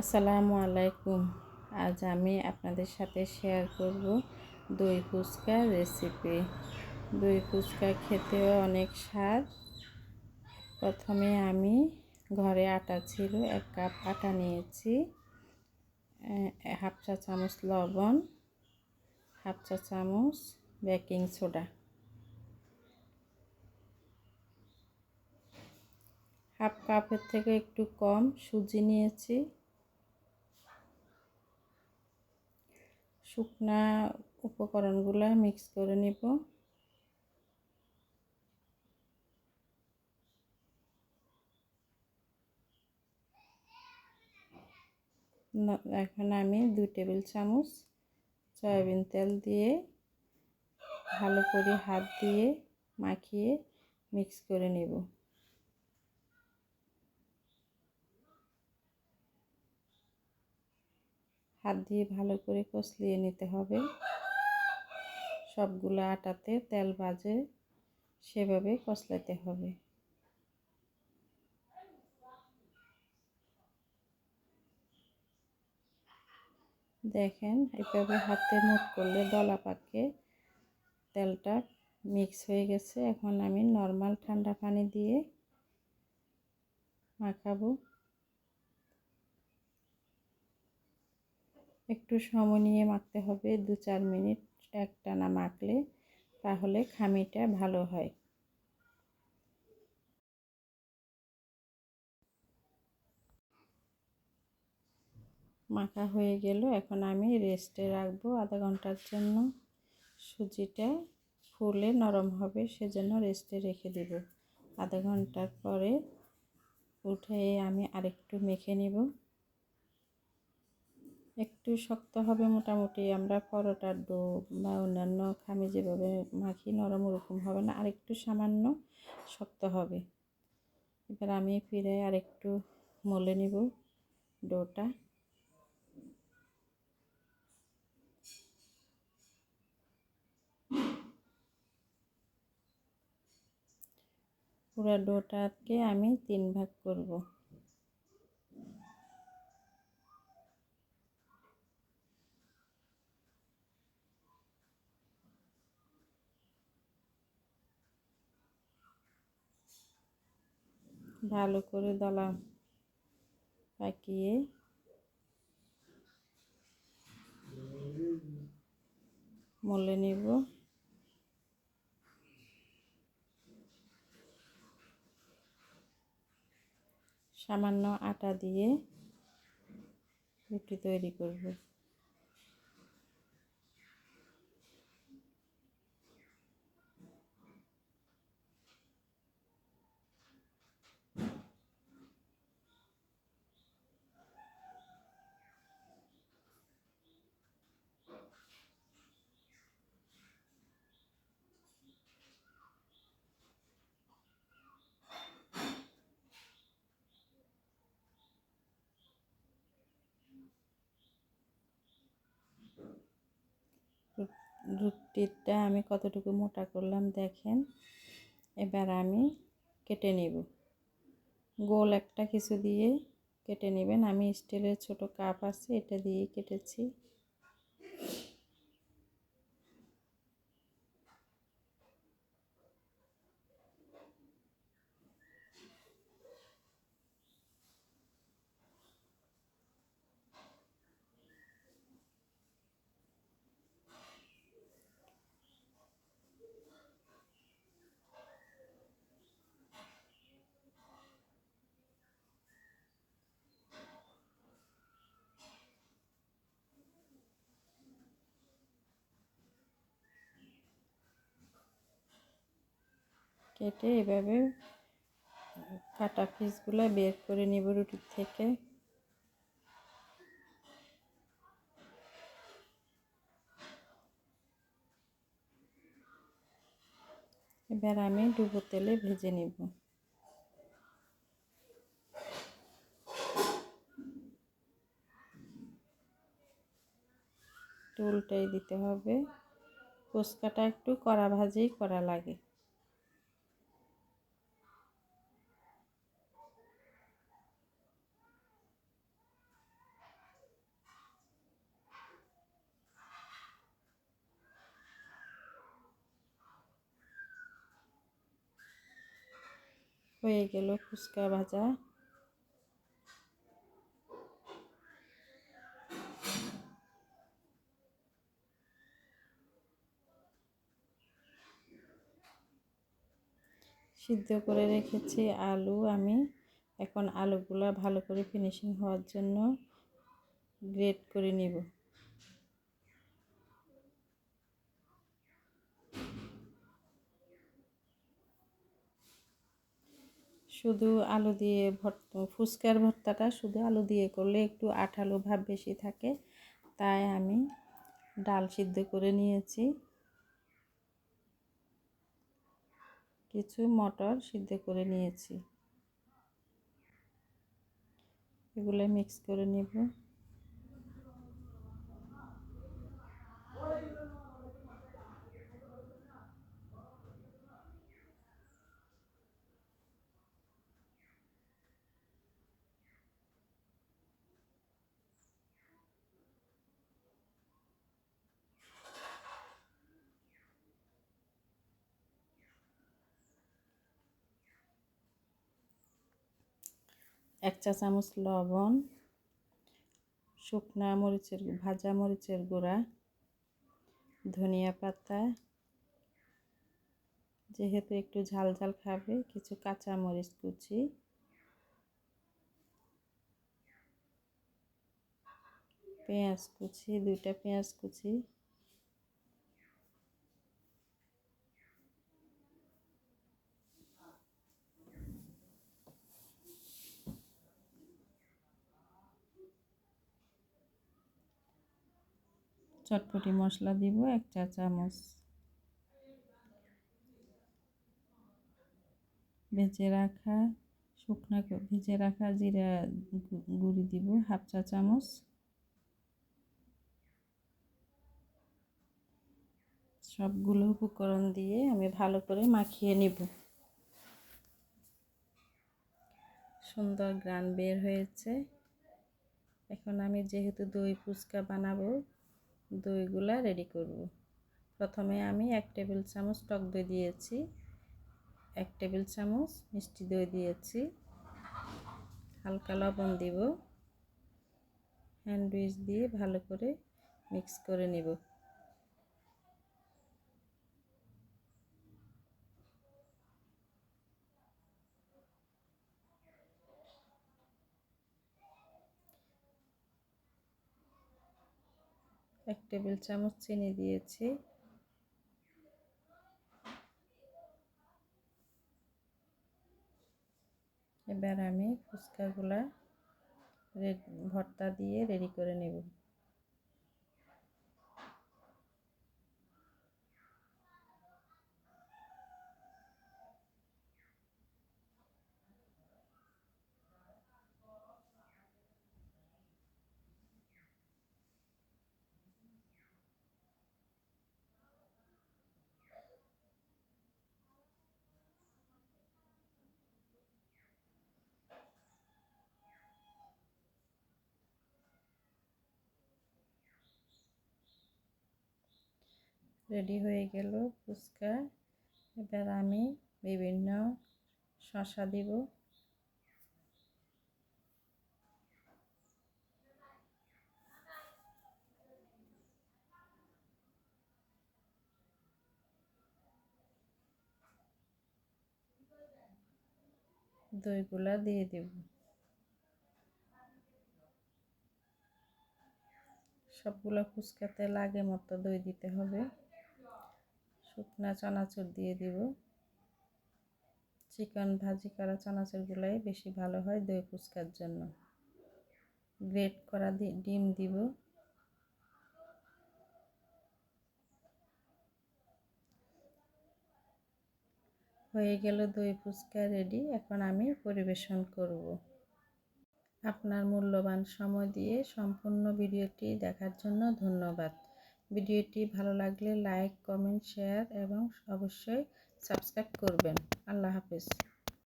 আসসালামু আলাইকুম। আজ আমি আপনাদের সাথে শেয়ার করব দই ফুচকা রেসিপি দই ফুচকা খেতেও অনেক স্বাদ। প্রথমে আমি ঘরে আটা ছিল, এক কাপ আটা নিয়েছি হাফ চা চামচ লবণ, হাফ চা চামচ বেকিং সোডা হাফ কাপের থেকে একটু কম সুজি নিয়েছি। শুকনা উপকরণগুলো মিক্স করে নিব। এখন আমি দুই টেবিল চামচ সয়াবিন তেল দিয়ে ভালো করে হাত দিয়ে মাখিয়ে মিক্স করে নেব। হাত দিয়ে ভালো করে কষলিয়ে নিতে হবে। সবগুলো আটাতে তেল বাজে, সেভাবে কষলাতে হবে। দেখেন এভাবে হাতে মুখ করলে দলা পাকে তেলটা মিক্স হয়ে গেছে। এখন আমি নর্মাল ঠান্ডা পানি দিয়ে মাখাবো। একটু সময় নিয়ে মাখতে হবে, দু চার মিনিট একটানা মাখলে তাহলে খামিটা ভালো হয়। মাখা হয়ে গেল, এখন আমি রেস্টে রাখব আধা ঘণ্টার জন্য। সুজিটা ফুলে নরম হবে, সেজন্য রেস্টে রেখে দেব। আধা ঘণ্টার পরে উঠে আমি আরেকটু মেখে নেব। একটু শক্ত হবে মোটামুটি, আমরা পরোটার ডো বা অন্যান্য খামে যেভাবে মাখি নরম ওরকম হবে না, আরেকটু সামান্য শক্ত হবে। এবার আমি ফিরে আর একটু মলে নিব ডোটা। পুরো ডোটাকে আমি তিন ভাগ করব। ভালো করে দলা পাকিয়ে মলে নিব। সামান্য আটা দিয়ে রুটি তৈরি করব। রুটিটা আমি কতটুকু মোটা করলাম দেখেন। এবার আমি কেটে নেব। গোল একটা কিছু দিয়ে কেটে নেবেন। আমি স্টিলের ছোট কাপ আছে, এটা দিয়ে কেটেছি। কেটে এভাবে কাটা পিসগুলো বের করে নেব রুটির থেকে। এবার আমি ডুবো তেলে ভেজে নেব। উল্টাই দিতে হবে। ফুচকাটা একটু কড়া ভাজেই করা লাগে। হয়ে গেল ফুচকা ভাজা। সিদ্ধ করে রেখেছি আলু আমি। এখন আলুগুলো ভালো করে ফিনিশিং হওয়ার জন্য গ্রেট করে নিব। শুধু আলু দিয়ে ভর্তা, ফুচকার ভর্তাটা শুধু আলু দিয়ে করলে একটু আঠালো ভাব বেশি থাকে। তাই আমি ডাল সিদ্ধ করে নিয়েছি। কিছু মটর সিদ্ধ করে নিয়েছি। এগুলো মিক্স করে নেব। এক চা চামচ লবণ, শুকনা মরিচের, ভাজা মরিচের গুঁড়া, ধনিয়া পাতা। যেহেতু একটু ঝাল ঝাল খাবে, কিছু কাঁচা মরিচ কুচি। পেঁয়াজ কুচি, দুইটা পেঁয়াজ কুচি। চটপটি মশলা দিব, এক চা চামচ। ভেজে রাখা, শুকনা ভেজে রাখা জিরা গুঁড়ি দিব, হাফ চা চামচ। সবগুলো উপকরণ দিয়ে আমি ভালো করে মাখিয়ে নিব। সুন্দর গ্রান বের হয়েছে। এখন আমি যেহেতু দই ফুচকা বানাবো দইগুলা রেডি করব। প্রথমে আমি এক টেবিল চামচ টক দই দিয়েছি। এক টেবিল চামচ মিষ্টি দই দিয়েছি। হালকা লবণ দিব। হ্যান্ডউইচ দিয়ে ভালো করে মিক্স করে নেব। টেবিল চামচ চিনি দিয়েছি। এবার আমি ফুচকাগুলা ভর্তা দিয়ে রেডি করে নেব। রেডি হয়ে গেল ফুচকা। এবার আমি বিভিন্ন শশা দিব। দইগুলা দিয়ে দেব। সবগুলো ফুচকাতে লাগে মতো দই দিতে হবে। শুকনা চানাচুর দিয়ে দিব। চিকেন ভাজি করা চানাচুরগুলাই বেশি ভালো হয় দই ফুচকার জন্য। গ্রেট করা ডিম দিব। হয়ে গেল দই ফুচকা রেডি এখন আমি পরিবেশন করব। আপনার মূল্যবান সময় দিয়ে সম্পূর্ণ ভিডিওটি দেখার জন্য ধন্যবাদ। ভিডিওটি ভালো লাগলে লাইক কমেন্ট শেয়ার এবং অবশ্যই সাবস্ক্রাইব করবেন। আল্লাহ হাফেজ।